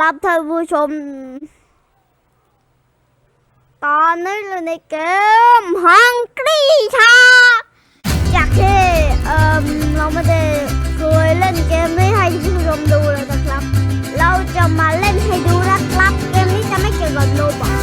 ครับท่านผู้ชม ตอนนี้เราในเกมฮังกี้ชาจากที่เอ่อเราไม่ได้เคยเล่นเกมนี้ให้ท่านผู้ชมดูเลยนะครับ เราจะมาเล่นให้ดูนะครับ เกมนี้จะไม่เกี่ยวกับโนบอ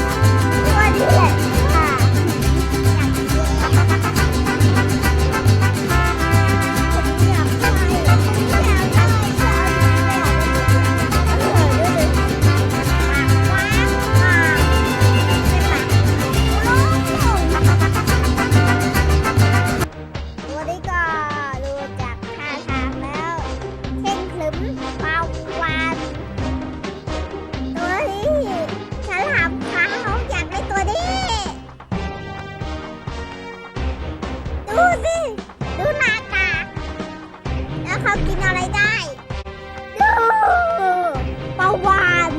าวาน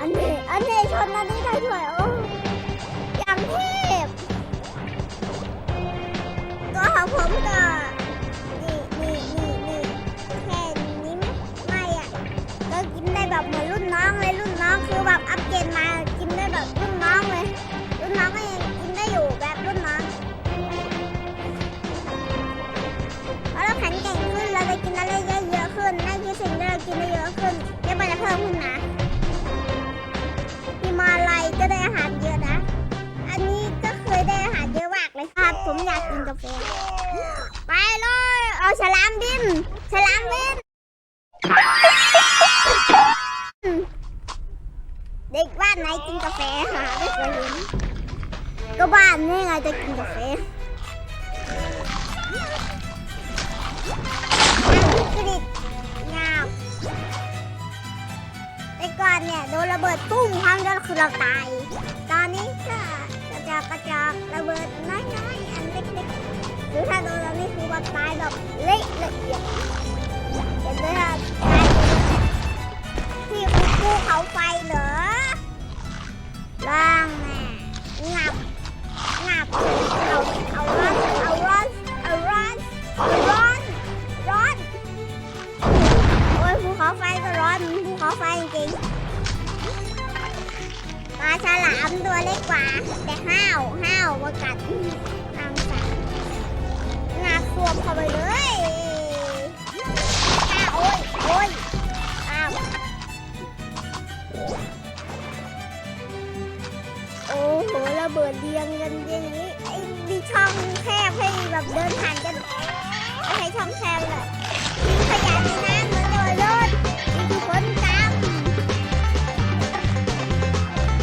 อันนี้อันนี้ชนอันนี้ได้ด้วยโอ้ยังเทพก็ของผมก็นี่นี่นี่นี่แค่นี้ไม่อะก็กินได้แบบเหมือนรุ่นน้องเลยรุ่นน้องคือแบบอัปเกรดมา ฉลามบินฉลามบินเด็กบ้านไหนกินกาแฟหาไม่เคยเห็นก็บ้านนี่ไงจะกินกาแฟกริดงามแต่ก่อนเนี่ยโดนระเบิดปุ้งครั้งเดียวคือเราตาย ตอนนี้ก็กระจอกกระจอกระเบิดน้อยๆอันเล็กๆ หรือถ้าโดนเรานี่คือว่าตายแบบเละละเอียดเห็นไหมครับตายที่ภูเขาไฟเหรอล่างแม่งับงับเอาเอาร้อนเอาร้อนเอาร้อนร้อนร้อนโอ้ยภูเขาไฟก็ร้อนภูเขาไฟจริงปลาฉลามตัวเล็กกว่า แต่ห้าวห้าวมากัด ไม่ใช่ช่องแคบเลยทิ้งขยะในน้ำเหมือนจะรถมีคนตาม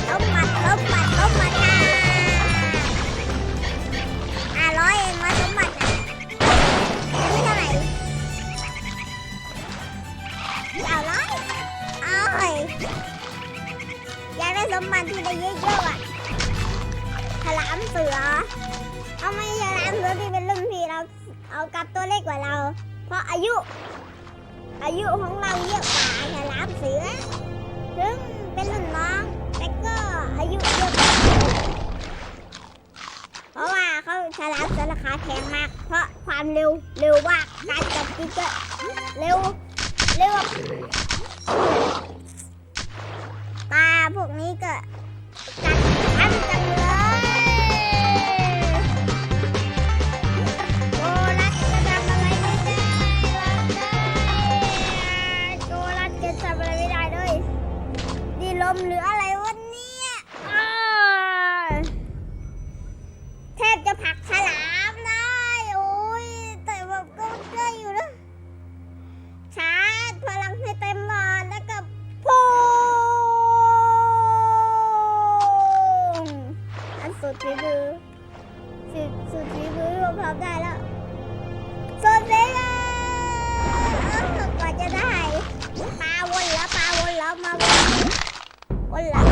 ล้มมัดล้มมัดล้มมัดค่ะอะร้อยเองมาล้มมัดอะนี่เท่าไหร่เอาร้อยเอาเฮ้ยอยากได้สมบัติที่ได้เยอะๆอะฉลามเสือเอาไม่ฉลามเสือที่เป็นรุ่นพี่ เราเอากับตัวเล็กกว่าเรา เพราะอายุ อายุของเราเยอะกว่าฉลามเสือ ถึงเป็นรุ่นน้องแต่ก็อายุเยอะกว่าเพราะว่าเขาฉลามเสือราคาแพงมาก เพราะความเร็วเร็วมากการจับจิกก็เร็วเร็ว วันหลัง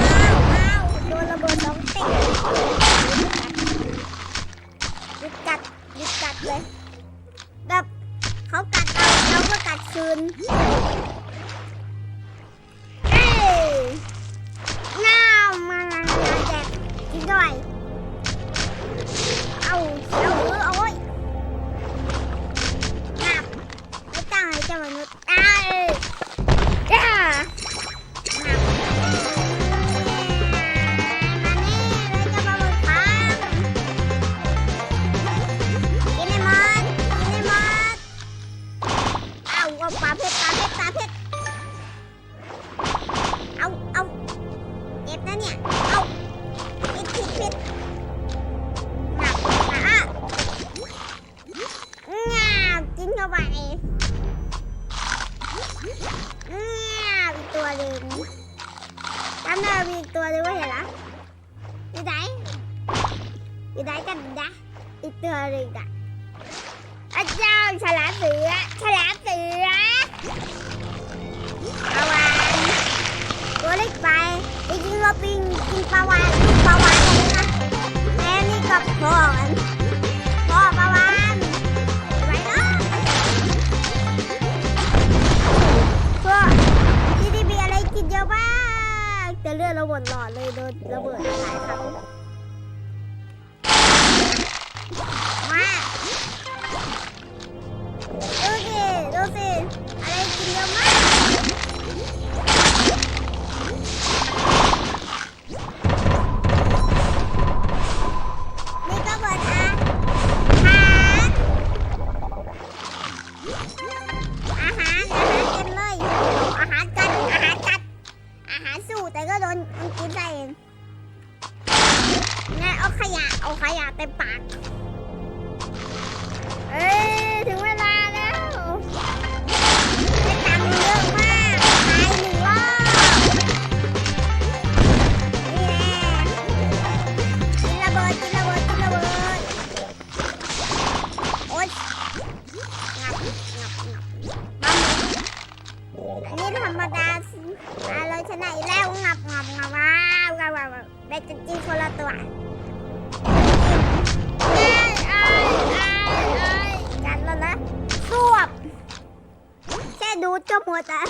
เข้าไปเนี่ยอีตัวหนึ่งทำได้มีอีตัวหนึ่งว่าเห็นละอยู่ไหนอยู่ไหนกันนะอีกตัวหนึ่งอะอาจารย์ฉลามเสือฉลามเสือปะวันตัวเล็กไปจริงๆเราปิงกินปลาวานปลาวานกันนะแม่นี่กับพ่อม อดเราหมดหลอดเลยโดนระเบิดหลายครั้ง บหมดอะ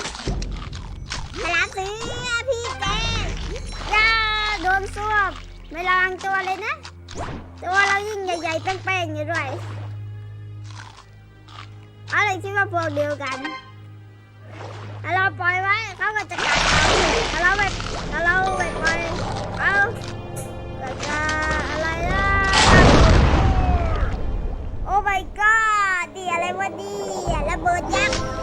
พลาซื้อพี่แกย่าโดนสวบไม่ระวังตัวเลยนะ ตัวเรายิ่งใหญ่ๆตั้งแป้งอยู่ด้วยเอาเลยคิดว่าพวกเดียวกันถ้าเราปล่อยไว้เขาก็จะกัดเราถ้าเราไปถ้าเราไปปล่อยเขาก็จะอะไรล่ะโอ้ my god ดีอะไรวะดีระเบิดยักษ์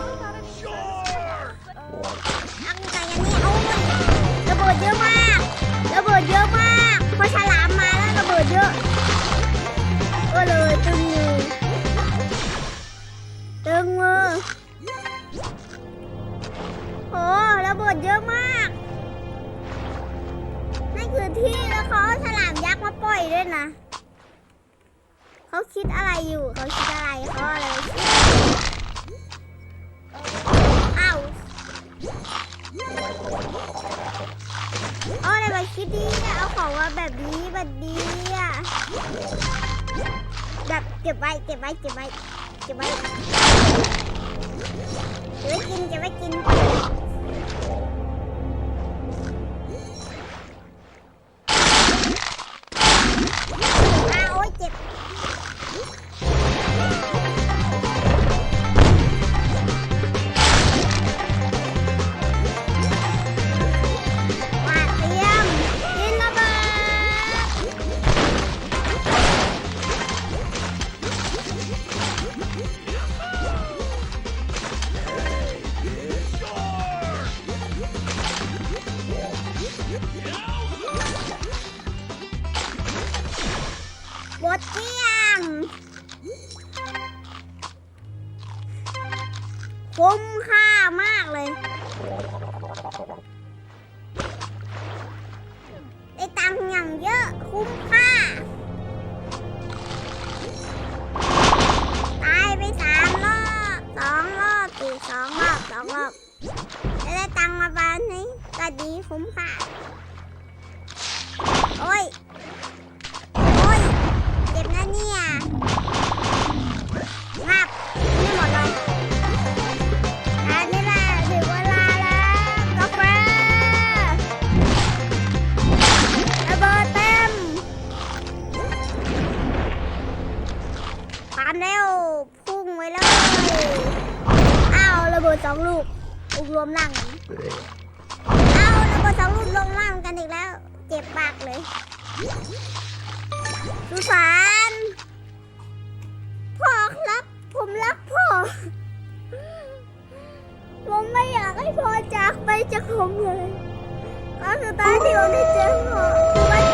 เขาคิดอะไรอยู่ เขาคิดอะไรเขาอะไรคิดอ้าวเอาอะไรมาคิดดีเนี่ยเอาของมาแบบนี้แบบนี้อะแบบเก็บไว้เก็บไว้เก็บไว้เก็บไว้เก็บไว้กินเก็บไว้กิน คุ้มค่ามากเลย ได้ตังค์อย่างเยอะคุ้มค่า ตายไปสามรอบสองรอบสี่สองรอบสองรอบได้ตังค์มาบ้านนี้ก็ดีคุ้มค่า โอ้ย โอ้ย เจ็บนะเนี่ยงับ ดสองลูกลูกรวมร่างกันอ้าระเบิดสองลูกรวมร่างกันอีกแล้ว เจ็บปากเลยสุสานพ่อครับ ผมรักพ่อ ผมไม่อยากให้พ่อจากไปจากผมเลยครั้งสุดท้ายที่ผมได้เจอพ่อ